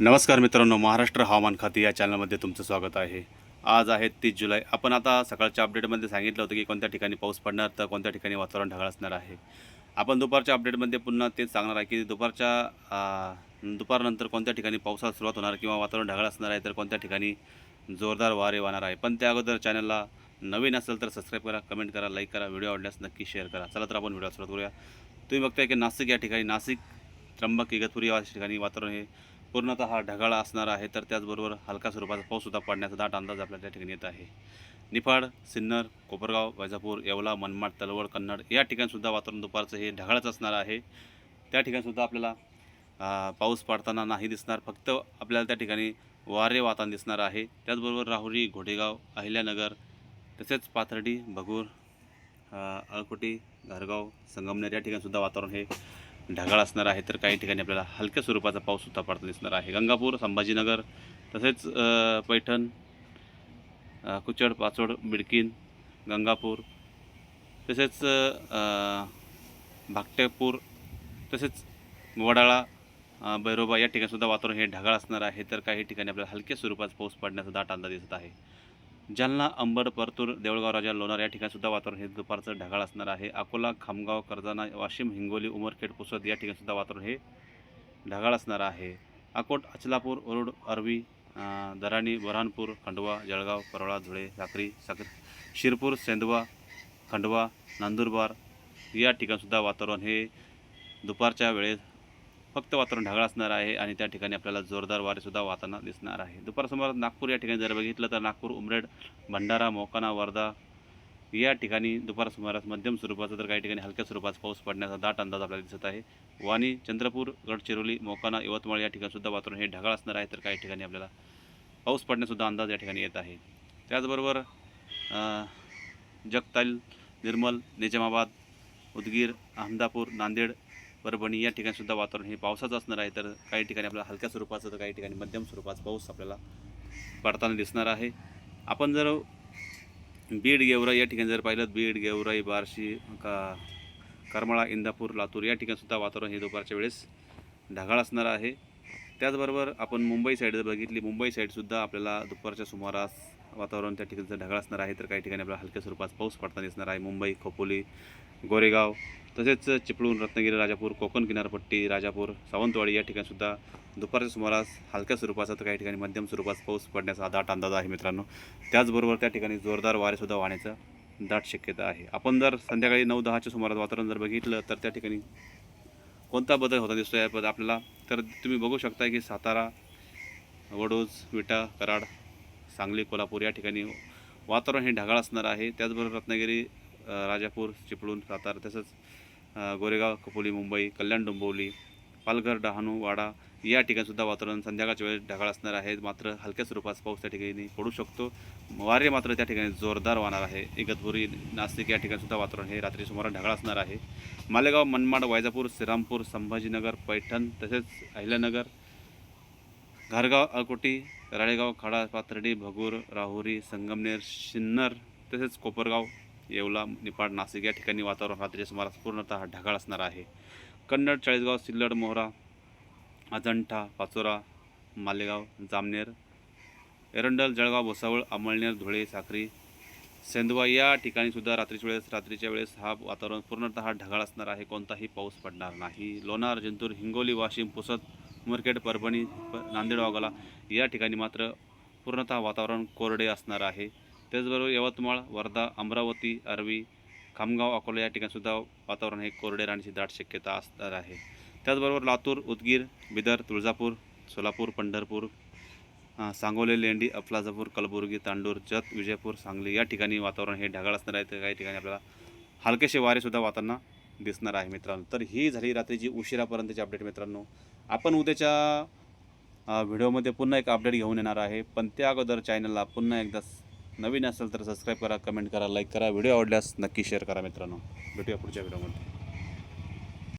नमस्कार मित्रांनो महाराष्ट्र हवामान खाते या चॅनलमध्ये तुमचं स्वागत आहे. आज आहे तीस जुलै. आपण आता सकाळच्या अपडेटमध्ये सांगितलं होतं की कोणत्या ठिकाणी पाऊस पडणार तर कोणत्या ठिकाणी वातावरण ढगाळ असणार आहे. आपण दुपारच्या अपडेटमध्ये पुन्हा तेच सांगणार आहे की दुपारच्या दुपारनंतर कोणत्या ठिकाणी पावसाला सुरुवात होणार किंवा वातावरण ढगाळ असणार आहे तर कोणत्या ठिकाणी जोरदार वारे वाहणार आहे. पण त्या अगोदर चॅनलला नवीन असेल तर सबस्क्राईब करा कमेंट करा लाईक करा व्हिडिओ आवडल्यास नक्की शेअर करा. चला तर आपण व्हिडिओ सुरुवात करूया. तुम्ही बघताय की नाशिक या ठिकाणी नाशिक त्र्यंबक इगतपुरी या ठिकाणी वातावरण हे पूर्णतः ढगाळ असणार आहे तर त्याचबरोबर हलका स्वरूपाचा पाऊससुद्धा पडण्याचा दाट अंदाज आपल्या त्या ठिकाणी येत आहे. निफाड सिन्नर कोपरगाव वैजापूर येवला मनमाड तलवड कन्नड या ठिकाणीसुद्धा वातावरण दुपारचं हे ढगाळच असणार आहे. त्या ठिकाणीसुद्धा आपल्याला पाऊस पडताना नाही दिसणार फक्त आपल्याला त्या ठिकाणी वारे वातावरण दिसणार आहे. त्याचबरोबर राहुरी घोडेगाव अहिल्यानगर तसेच पाथर्डी भगूर अळकुटी अळकोटी घरगाव संगमनेर या ठिकाणीसुद्धा वातावरण हे ढगाळ असणार आहे तर काही ठिकाणी आपल्याला हलक्या स्वरूपाचा पाऊससुद्धा पडता दिसणार आहे. गंगापूर संभाजीनगर तसेच पैठण कुचड पाचोड बिडकीन गंगापूर तसेच भागटेपूर भाकटेपूर तसेच वडाळा बैरोबा या ठिकाणीसुद्धा वातावरण हे ढगाळ असणार आहे तर काही ठिकाणी आपल्याला हलक्या स्वरूपाचा पाऊस पडण्याचा दाट अंदाज दिसत आहे. जालना अंबड परतूर देवळगाव राजा लोणार या ठिकाणीसुद्धा वातावरण हे दुपारचं ढगाळ असणार आहे. अकोला खामगाव कर्जाना वाशिम हिंगोली उमरखेड पुसद या ठिकाणीसुद्धा वातावरण हे ढगाळ असणार आहे. अकोट अचलापूर ओरुड अरवी दराणी बुरहानपूर खंडवा जळगाव परवळा धुळे साक्री साखर शिरपूर सेंदवा खंडवा नंदुरबार या ठिकाणसुद्धा वातावरण हे दुपारच्या वेळेस फक्त वातावरण ढगाळ असणार आहे आणि त्या ठिकाणी आपल्याला जोरदार वारेसुद्धा वाहताना दिसणार आहे. दुपारसमोर नागपूर या ठिकाणी जर बघितलं तर नागपूर उमरेड भंडारा मोकाना वर्धा या ठिकाणी दुपार सुमारास मध्यम स्वरूपाचा तर काही ठिकाणी हलक्या स्वरूपाचा पाऊस पडण्याचा दाट अंदाज आपल्याला दिसत आहे. वाणी चंद्रपूर गडचिरोली मोकाना यवतमाळ या ठिकाणीसुद्धा वातावरण हे ढगाळ असणार आहे तर काही ठिकाणी आपल्याला पाऊस पडण्यासुद्धा अंदाज या ठिकाणी येत आहे. त्याचबरोबर जगताल निर्मल निजामाबाद उदगीर अहमदापूर नांदेड परभणी या ठिकाणी सुद्धा वातावरण हे पावसाचं असणार आहे. तर काही ठिकाणी आपल्याला हलक्या स्वरूपाचं तर काही ठिकाणी मध्यम स्वरूपाचा पाऊस आपल्याला पडताना दिसणार आहे. आपण जर बीड गेवराई या ठिकाणी जर पाहिलं बीड गेवराई बार्शी का करमाळा इंदापूर लातूर या ठिकाणी सुद्धा वातावरण हे दुपारच्या वेळेस ढगाळ असणार आहे. त्याचबरोबर आपण मुंबई साईड जर बघितली मुंबई साईडसुद्धा आपल्याला दुपारच्या सुमारास वातावरण त्या ठिकाणचं ढगाळ असणार आहे तर काही ठिकाणी आपल्याला हलक्या स्वरूपात पाऊस पडताना दिसणार आहे. मुंबई खोपोली गोरेगाव तसेच चिपळूण रत्नागिरी राजापूर कोकण किनारपट्टी राजापूर सावंतवाडी या ठिकाणीसुद्धा दुपारच्या सुमारास हलक्या स्वरूपाचा तर काही ठिकाणी मध्यम स्वरूपात पाऊस पडण्याचा दाट अंदाज आहे मित्रांनो. त्याचबरोबर त्या ठिकाणी जोरदार वारेसुद्धा वाहण्याचा दाट शक्यता आहे. आपण जर संध्याकाळी नऊ दहाच्या सुमारास वातावरण जर बघितलं तर त्या ठिकाणी कोणता बदल होता दिसतो या आपल्याला तर तुम्ही बघू शकता की सातारा वडोज विटा कराड सांगली कोल्हापूर या ठिकाणी वातावरण हे ढगाळ असणार आहे. त्याचबरोबर रत्नागिरी राजापूर चिपळूण सातारा तसंच गोरेगाव कपोली मुंबई कल्याण डोंबिवली पालघर डहाणू वाडा या ठिकाणीसुद्धा वातावरण संध्याकाळच्या वेळेस ढगाळ असणार आहे. मात्र हलक्या स्वरूपात पाऊस त्या ठिकाणी पडू शकतो. वारे मात्र त्या ठिकाणी जोरदार वाहणार आहे. इगतपुरी नाशिक या ठिकाणीसुद्धा वातावरण हे रात्री सुमारे ढगाळ असणार आहे. मालेगाव मनमाड वैजापूर श्रीरामपूर संभाजीनगर पैठण तसेच अहिल्यानगर घारगाव अकोटी राळेगाव खाडा पाथर्डी भगूर राहुरी संगमनेर सिन्नर तसेच कोपरगाव येवला निपाड नाशिक या ठिकाणी वातावरण रात्रीच्या सुमारास पूर्णतः ढगाळ असणार आहे. कन्नड चाळीसगाव सिल्लड मोहरा अजंठा पाचोरा मालेगाव जामनेर एरंडल जळगाव भोसावळ अमळनेर धुळे साखरी सेंदवा या ठिकाणीसुद्धा रात्रीच्या वेळेस रात्रीच्या वेळेस हा वातावरण पूर्णतः ढगाळ असणार आहे. कोणताही पाऊस पडणार नाही. लोणार जिंतूर हिंगोली वाशिम पुसद उमरखेड परभणी प- नांदेड वाघाला या ठिकाणी मात्र पूर्णतः वातावरण कोरडे असणार आहे. त्याचबरोबर यवतमाळ वर्धा अमरावती अरवी खामगाव अकोला या ठिकाणीसुद्धा वातावरण हे कोरडे राहण्याची दाट शक्यता असणार आहे. त्याचबरोबर लातूर उदगीर बिदर तुळजापूर सोलापूर पंढरपूर सांगोली सांगोले लेंडी अफलाजापूर कलबुर्गी तांडूर जत विजयपूर सांगली या ठिकाणी वातावरण हे ढगाळ असणार आहे. तर काही ठिकाणी आपल्याला हलकेसे वारेसुद्धा वातावरणात दिसणार आहे मित्रांनो. तर ही झाली रात्रीची उशिरापर्यंतची अपडेट मित्रांनो. आपण उद्याच्या व्हिडिओमध्ये पुन्हा एक अपडेट घेऊन येणार आहे. पण त्या अगोदर चॅनलला पुन्हा एकदा नवीन असेल तर सबस्क्राईब करा कमेंट करा लाईक करा. व्हिडिओ आवडल्यास नक्की शेअर करा मित्रांनो. भेटूया पुढच्या व्हिडिओमध्ये